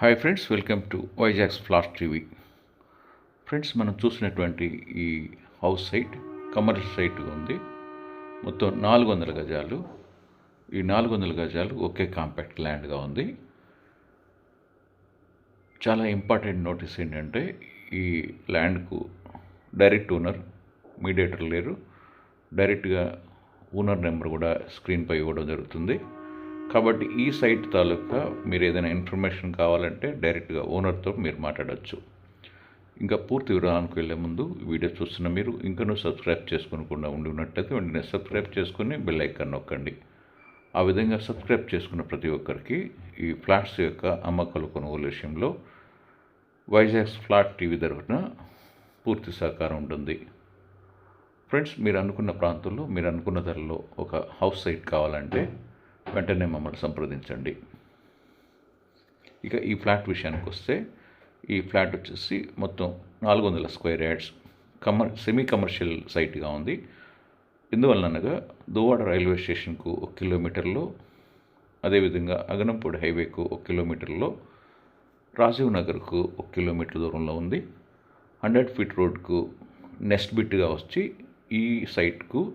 Hi friends welcome to Vizag's flash TV friends మనం చూసినటువంటి ఈ హౌస్ సైట్ కమర్షియల్ సైట్ ఉంది. మొత్తం నాలుగు వందల గజాలు. ఈ నాలుగు వందల గజాలు ఒకే కాంపాక్ట్ ల్యాండ్గా ఉంది. చాలా ఇంపార్టెంట్ నోటీస్ ఏంటంటే ఈ ల్యాండ్కు డైరెక్ట్ ఓనర్ మీడియేటర్ లేరు. డైరెక్ట్గా ఓనర్ నెంబర్ కూడా స్క్రీన్పై ఇవ్వడం జరుగుతుంది. కాబట్టి ఈ సైట్ తాలూకా మీరు ఏదైనా ఇన్ఫర్మేషన్ కావాలంటే డైరెక్ట్గా ఓనర్తో మీరు మాట్లాడవచ్చు ఇంకా పూర్తి వివరాలకు వెళ్ళే ముందు వీడియో చూస్తున్న మీరు ఇంకనూ సబ్స్క్రైబ్ చేసుకోకుండా ఉండి ఉన్నట్టయితే వెంటనే సబ్స్క్రైబ్ చేసుకుని బెల్ ఐకాన్ నొక్కండి. ఆ విధంగా సబ్స్క్రైబ్ చేసుకున్న ప్రతి ఒక్కరికి ఈ ఫ్లాట్స్ యొక్క అమ్మకాలు కొనుగోలు విషయంలో వైజాగ్ ఫ్లాట్ టీవీ తరఫున పూర్తి సహకారం ఉంటుంది. ఫ్రెండ్స్ మీరు అనుకున్న ప్రాంతంలో మీరు అనుకున్న ధరలో ఒక హౌస్ సైట్ కావాలంటే వెంటనే మమ్మల్ని సంప్రదించండి. ఇక ఈ ఫ్లాట్ విషయానికి వస్తే ఈ ఫ్లాట్ వచ్చేసి మొత్తం నాలుగు వందల స్క్వేర్ యార్డ్స్. కమర్ సెమీ కమర్షియల్ సైట్గా ఉంది. ఎందువలనగా దువ్వాడ రైల్వే స్టేషన్కు ఒక కిలోమీటర్లో అదేవిధంగా అగనంపూడి హైవేకు ఒక కిలోమీటర్లో రాజీవ్ నగర్కు ఒక కిలోమీటర్ దూరంలో ఉంది. హండ్రెడ్ ఫీట్ రోడ్కు నెస్ట్ బిట్గా వచ్చి ఈ సైట్కు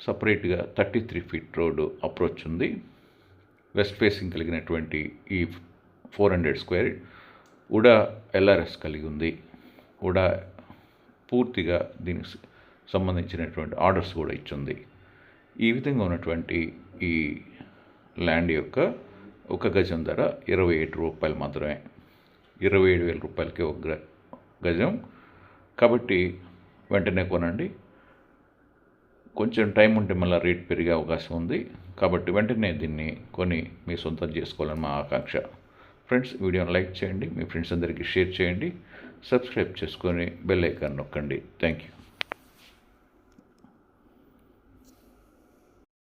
సపరేట్గా thirty three feet road approach ఉంది. వెస్ట్ ఫేసింగ్ కలిగినటువంటి ఈ four hundred square UDA LRS కలిగి ఉంది. ఉడా పూర్తిగా దీనికి సంబంధించినటువంటి ఆర్డర్స్ కూడా ఇచ్చింది. ఈ విధంగా ఉన్నటువంటి ఈ ల్యాండ్ యొక్క ఒక గజం ధర ఇరవై ఏడు రూపాయలు మాత్రమే. ఇరవై ఏడు వేల రూపాయలకి ఒక గ- గజం. కాబట్టి వెంటనే కొనండి. కొంచెం టైం ఉంటే మళ్ళీ రేట్ పెరిగే అవకాశం ఉంది. కాబట్టి వెంటనే దీన్ని కొని మీ సొంతం చేసుకోవాలని మా ఆకాంక్ష. ఫ్రెండ్స్ వీడియోని లైక్ చేయండి మీ ఫ్రెండ్స్ అందరికీ షేర్ చేయండి సబ్స్క్రైబ్ చేసుకొని బెల్ ఐకాన్ నొక్కండి. Thank you